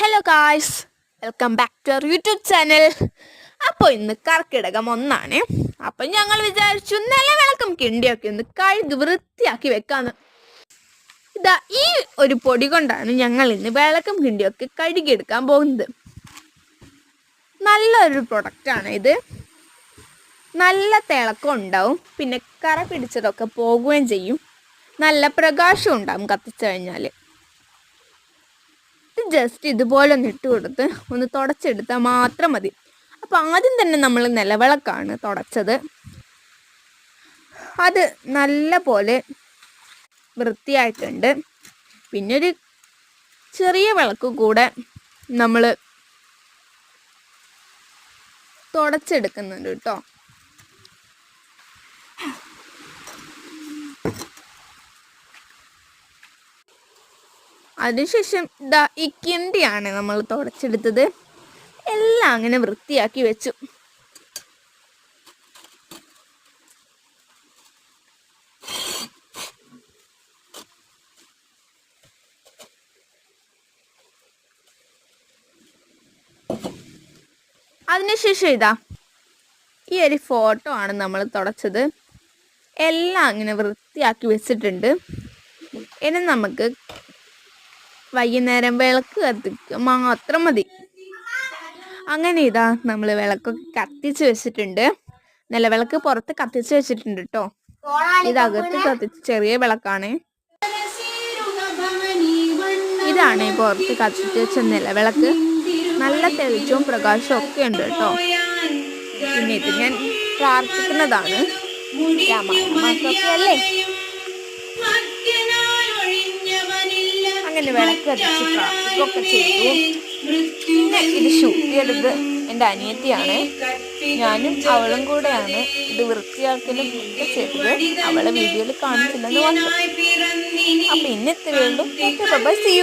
Hello guys welcome back to our YouTube channel അപ്പോൾ ഇന്ന് കർക്കിടകം ഒന്നാണ്. അപ്പം ഞങ്ങൾ വിചാരിച്ചു നിലവിളക്കം കിണ്ടിയൊക്കെ ഒന്ന് കഴുകി വൃത്തിയാക്കി വെക്കാന്ന്. ഇതാ ഈ ഒരു പൊടി കൊണ്ടാണ് ഞങ്ങൾ ഇന്ന് വിളക്കം കിണ്ടിയൊക്കെ കഴുകിയെടുക്കാൻ പോകുന്നത്. നല്ലൊരു പ്രൊഡക്റ്റാണ് ഇത്. നല്ല തിളക്കം ഉണ്ടാവും. പിന്നെ കറ പിടിച്ചതൊക്കെ പോകുകയും ചെയ്യും. നല്ല പ്രകാശം ഉണ്ടാവും കത്തിച്ചു കഴിഞ്ഞാൽ ജസ്റ്റ് ഇതുപോലെ ഒന്ന് ഇട്ട് കൊടുത്ത് ഒന്ന് തുടച്ചെടുത്താൽ മാത്രം മതി. അപ്പോൾ ആദ്യം തന്നെ നമ്മൾ നിലവിളക്കാണ് തുടച്ചത്. അത് നല്ല പോലെ വൃത്തിയായിട്ടുണ്ട്. പിന്നെ ഒരു ചെറിയ വിളക്ക് കൂടെ നമ്മൾ തുടച്ചെടുക്കുന്നുണ്ട് കേട്ടോ. അതിനുശേഷം ഇതാ ഈ കിണ്ടിയാണ് നമ്മൾ തുടച്ചെടുത്തത്. എല്ലാം അങ്ങനെ വൃത്തിയാക്കി വെച്ചു. അതിനുശേഷം ഇതാ ഈ ഒരു ഫോട്ടോ ആണ് നമ്മൾ തുടച്ചത്. എല്ലാം അങ്ങനെ വൃത്തിയാക്കി വെച്ചിട്ടുണ്ട്. ഇനി നമുക്ക് വൈകുന്നേരം വിളക്ക് കത്തിക്കുക മാത്രം മതി. അങ്ങനെ ഇതാ നമ്മൾ വിളക്കൊക്കെ കത്തിച്ച് വെച്ചിട്ടുണ്ട്. നല്ല വിളക്ക് പുറത്ത് കത്തിച്ച് വെച്ചിട്ടുണ്ട് കേട്ടോ ഇതകത്ത് കത്തിച്ച് ചെറിയ വിളക്കാണ്. ഇതാണ് പുറത്ത് കത്തിച്ച് വെച്ച നിലവിളക്ക്. നല്ല തെളിച്ചവും പ്രകാശവും ഒക്കെ ഉണ്ട് കേട്ടോ പിന്നെ ഇത് ഞാൻ പ്രാർത്ഥിക്കുന്നതാണ്. രാമായണമാസമൊക്കെ അല്ലേ അങ്ങനെ വിളക്ക് കത്തിച്ച് പ്രാർത്ഥിക്കുകയൊക്കെ ചെയ്തു. പിന്നെ ഇത് ചെയ്തത് എന്റെ അനിയത്തിയാണ്. ഞാനും അവളും കൂടെയാണ് ഇത് വൃത്തിയാക്കലും ഒക്കെ ചെയ്തത്. അവളെ വീഡിയോയിൽ കാണിച്ചില്ലെന്ന് പറഞ്ഞു അപ്പം ഇന്ന് ഇത്രയേ ഉള്ളൂ. By C